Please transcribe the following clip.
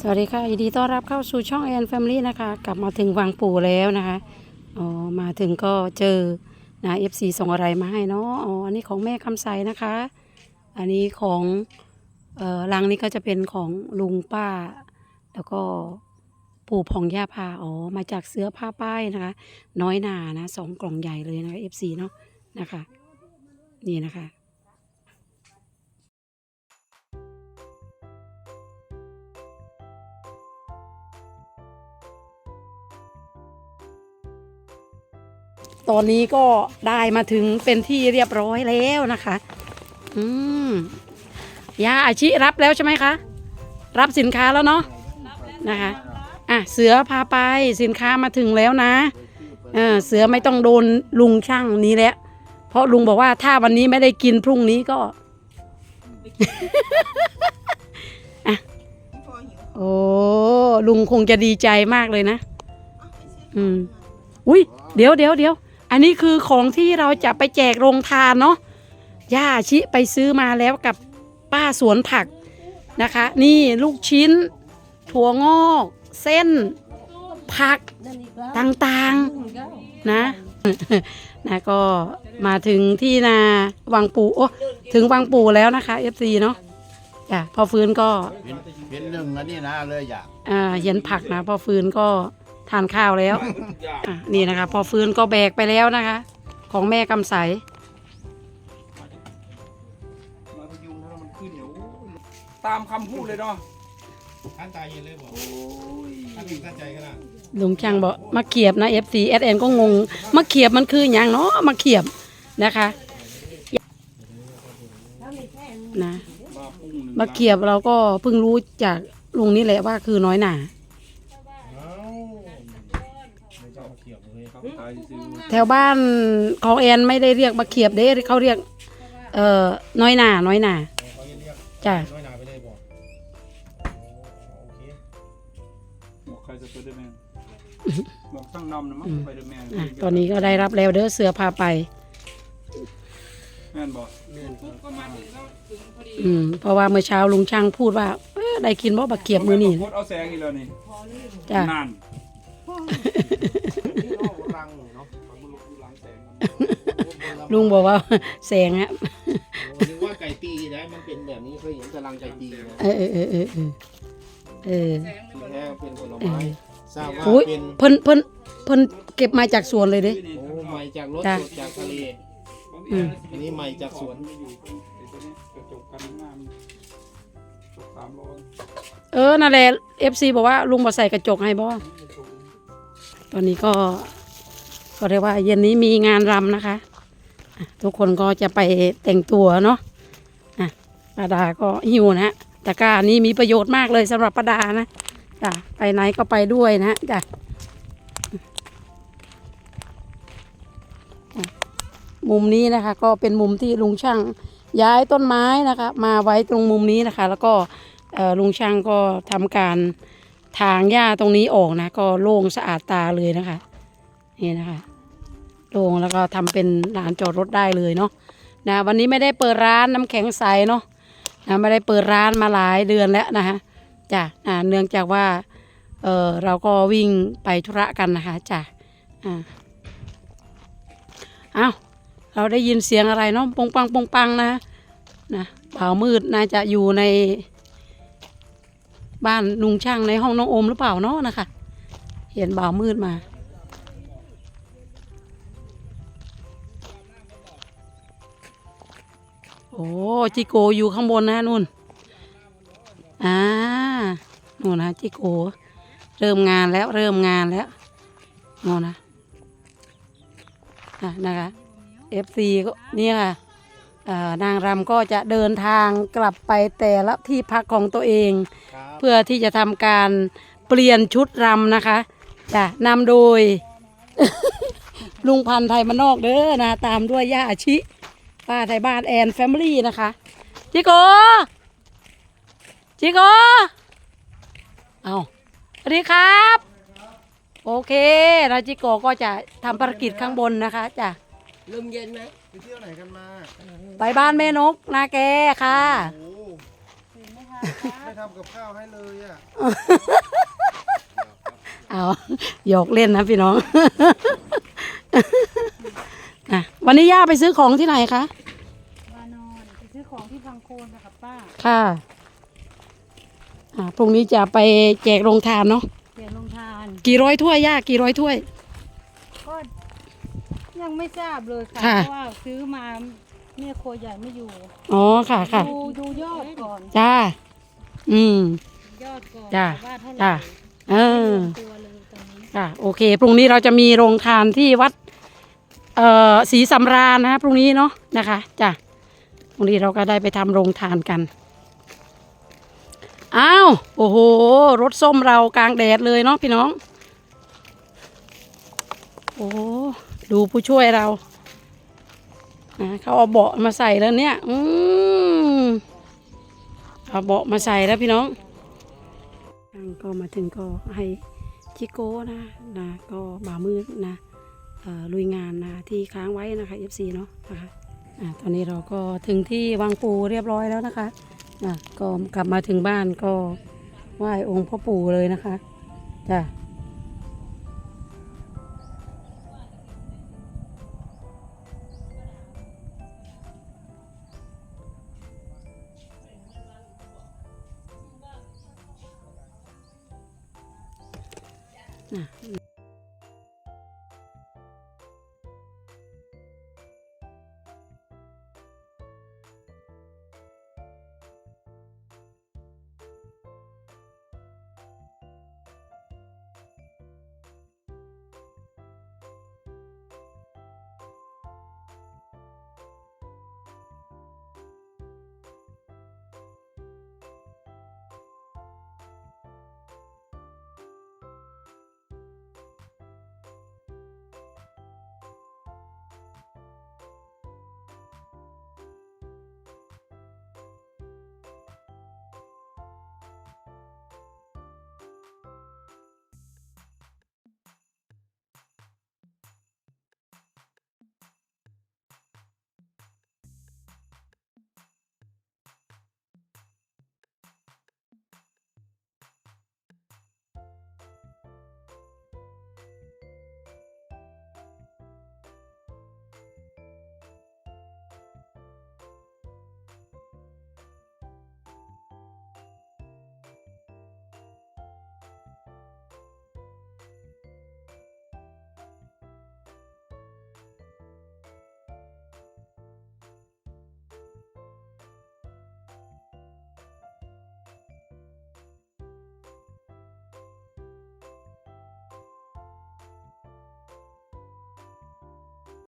สวัสดีค่ะยินดีต้อนรับเข้าสู่ช่องแอนแฟมิลี่นะคะ กลับมาถึงวังปู่แล้วนะคะอ๋อมาถึงก็เจอนะเอฟซีส่งอะไรมาให้เนาะอ๋ออันนี้ของแม่คำใสนะคะ อันนี้ของเอ่อลังนี้ก็จะเป็นของลุงป้า แล้วก็ปู่พองย่าพาอ๋อมาจากเสื้อผ้าป้ายนะคะ น้อยหนานะสองกล่องใหญ่เลยนะคะเอฟซีเนาะนะคะ นี่นะคะ ตอนนี้ก็ได้มาถึงเป็นที่เรียบร้อยแล้วนะคะ อืมยาอาชิรับแล้วใช่ไหมคะ รับสินค้าแล้วเนาะนะคะ อะเสือพาไปสินค้ามาถึงแล้วนะเออเสือไม่ต้องโดนลุงช่างนี้แล้ว เพราะลุงบอกว่าถ้าวันนี้ไม่ได้กินพรุ่งนี้ก็อะโอ้ลุงคงจะดีใจมากเลยนะ อืม อุ้ยเดี๋ยวเดี๋ยวเดี๋ยว อันนี้คือของที่เราจะไปแจกโรงทานเนาะย่าชิไปซื้อมาแล้วกับป้าสวนผักนะคะ นี่ลูกชิ้น ถั่วงอก เส้น ผักต่างๆนะนะก็มาถึงที่นาวังปู่โอ้ถึงวังปู่แล้วนะคะ FC เนาะจ้ะพอฟื้นก็เห็นเห็นหนึ่งอันนี้นะเลยอยากอ่าเห็นผักนะ พอฟื้นก็ ทานข้าวแล้วอะนี่นะคะ พอฟื้นก็แบกไปแล้วนะคะ ของแม่กำใสมาพยุงถ้ามันขึ้นเดี๋ยวตามคำพูดเลยเนาะท่านตายเย็นเลยบอกท่านถึงท่านใจก็ได้ลุงช่างบอกมาเขียบนะ FC SN ก็งงมาเขียบมันคืออย่างเนาะมาเขียบนะคะนะมาพุ่งหนึ่งมาเขียบเราก็เพิ่งรู้จากลุงนี่แหละว่าคือน้อยหนา เอ้าไม่ชอบเขียวเลย ครับตายซื้อ แถวบ้านของแอนไม่ได้เรียกมาเขียบเด้เขาเรียก เอ่อน้อยหนาน้อยหนาเขาเรียกจ้ะน้อยหนาไปเลยบอกโอเคบอกใครจะไปเดอร์แมนบอกตั้งนำนะมั้งไปเดอร์แมนอะตอนนี้ก็ได้รับแล้วเด้อเสือพาไปแม่นบอกอืมเพราะว่าเมื่อเช้าลุงช่างพูดว่าเอ้อได้กินบ่บักเขียบมือนี่โคตรเอาแสงอีกแล้วนี่จ้ะ นั่นรังเนาะมันลุกอยู่หลังแสงลุงบอกว่าแสงอะนึกว่าไก่ตีนะมันเป็นแบบนี้เคยเห็นแต่รังไก่ตีนะเออเออเออเออเออเออที่แท้เป็นผลเอไม้อทราบว่าอุ้ยเป็นเพิ่นเพิ่นเพิ่นเก็บมาจากสวนเลยเด้ โอ้ใหม่จากรถจ้ะ สดจากทะเลอืมอันนี้ใหม่จากสวนไม่อยู่ตรงไอ้ตัวนี้กระจกกันงามกระจกสามร้อยเออนั่นแหละ FC บอกว่าลุงบ่ใส่กระจกให้บ่ต อนนี้ก็ก็เรียกว่าเย็นนี้มีงานรำนะคะ ทุกคนก็จะไปแต่งตัวเนาะอะป้าดาก็หิวนะตะกร้านี้มีประโยชน์มากเลยสำหรับป้าดานะจ้ะไปไหนก็ไปด้วยนะจ้ะมุมนี้นะคะ ก็เป็นมุมที่ลุงช่างย้ายต้นไม้นะคะ มาไว้ตรงมุมนี้นะคะ แล้วก็ลุงช่างก็ทำการ ทางหญ้าตรงนี้ออกนะ ก็โล่งสะอาดตาเลยนะคะ นี่นะคะโล่งแล้วก็ทำเป็นลานจอดรถได้เลยเนาะนะวันนี้ไม่ได้เปิดร้านน้ำแข็งใสเนาะนะไม่ได้เปิดร้านมาหลายเดือนแล้วนะคะจ้ะอ่าเนื่องจากว่าเออเราก็วิ่งไปธุระกันนะคะจ้ะอ่าเอาเราได้ยินเสียงอะไรเนาะปงปังปงปังนะนะเผามืดน่าจะอยู่ใน บ้านลุงช่างในห้องน้องโอมหรือเปล่าเนาะนะคะ เห็นบ่าวมืดมา โอ้จิโกอยู่ข้างบนนะนุ่น อ่านู่นนะจิโก เริ่มงานแล้วเริ่มงานแล้วนู่นนะอะนะคะ FC ก็เนี่ยค่ะนางรำก็จะเดินทางกลับไปแต่ละที่พักของตัวเอง เพื่อที่จะทำการเปลี่ยนชุดรำนะคะจะนำโดย ลุงพันธ์ไทยมานอกเด้อนะ ตามด้วยย่าอาชิป้าไทยบ้านแอนแฟมิลี่นะคะจิโกจิโกเอาสวัสดีครับ โอเคแล้วจิโกก็จะทำภารกิจข้างบนนะคะจ้ะลมเย็นไหมไปเที่ยวไหนกันมา ไปบ้านแม่นกนาแกค่ะ โอ้จ ไม่ทำกับข้าวให้เลยอะเอาหยอกเล่นนะพี่น้องนะวันนี้ย่าไปซื้อของที่ไหนคะวานอนไปซื้อของที่พังโคนค่ะป้า ค่ะอ่าพรุ่งนี้จะไปแจกโรงทานเนาะ เปลี่ยนลงทาน กี่ร้อยถ้วยย่ากี่ร้อยถ้วย ก็ยังไม่ทราบเลยค่ะ ค่ะ เพราะว่าซื้อมาแม่ครัวใหญ่ไม่อยู่ อ๋อค่ะค่ะ ดูดูยอดก่อน จ้า อืม ยอดก่อนจ้ะว่าเท่าไหร่จ้ะเออไม่ลงตัวเลยตอนนี้ค่ะ โอเค พรุ่งนี้เราจะมีโรงทานที่วัด เอ่อศรีสำราญนะพรุ่งนี้เนาะนะคะจ้ะพรุ่งนี้เราก็ได้ไปทำโรงทานกัน อ้าว โอ้โห รถส้มเรากลางแดดเลยเนาะพี่น้อง โอ้โหดูผู้ช่วยเรานะเขาเอาเบาะมาใส่แล้วเนี่ย อืม เอาเบาะมาใส่แล้วพี่น้องทางก็มาถึงก็ให้ชิโก้นะนะก็บ่ามืดนะลุยงานนะที่ค้างไว้นะคะ FC เนาะนะคะอ่าตอนนี้เราก็ถึงที่วังปูเรียบร้อยแล้วนะคะอะก็กลับมาถึงบ้านก็ไหว้องค์พ่อปู่เลยนะคะจ้ะ 嗯。嗯